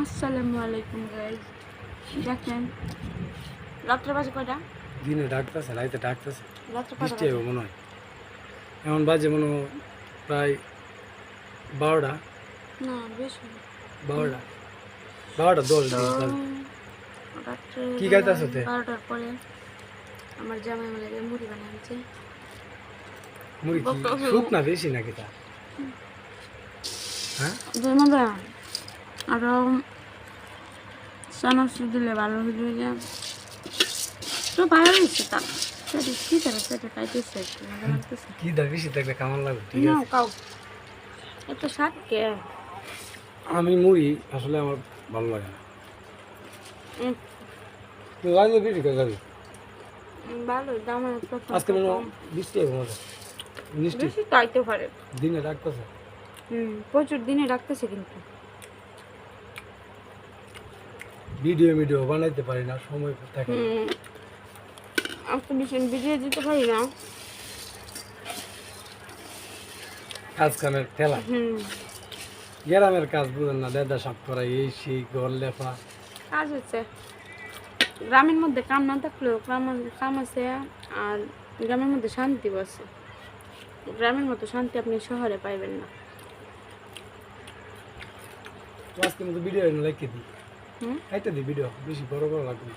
আসসালামু আলাইকুম গাইজ দেখেন রাত্রে বাজে কয়টা? দিনে ডাকতেছে রাইতে ডাকতেছে। বৃষ্টি? হবে মনে হয়। এমন বাজে মনে প্রায় বারোটা। না বেশি। বারোটা। বারোটা দশ কি খাইতাছো তে? বারোটার পরে আমার জামাই লাগে মুড়ি বানিয়েছে মুড়ি কি বকা হলো। সুপ না বেশি নাকি তা? হ্যাঁ? জামাইবা আরও চানাচুর দিলে ভালো হইলে যে। তো ভালো হয়েছে তা কি তারা সেটা খাইতেছে কি কেমন লাগবে? ঠিক নাও আছে। কাও। এত স্বাদ কে? আমি মুড়ি আসলে আমার ভালো লাগে না। ভালো দাম আজকে মনে বৃষ্টি হবে মনে। বেশি তাইতে পারে। দিনে হুম প্রচুর দিনে রাখতেছে কিন্তু। ভিডিও ভিডিও বানাইতে পারি না সময় থাকে না। হুম। আমি তো ভীষণ ভিডিও দিতে পারি না। কাজ কামের ঠেলা গ্রামের কাজ বুঝেন না লেদা সাপ করা এই সেই ঘর লেপা। কাজ হচ্ছে গ্রামের মধ্যে কাম না থাকলেও কাম কাম আছে আর গ্রামের মধ্যে শান্তি আছে। গ্রামের মতো শান্তি আপনি শহরে পাইবেন না। আজকে মতো ভিডিও লাইকে দিই। হুম দি ভিডিও বেশি বড় বড় লাগবে।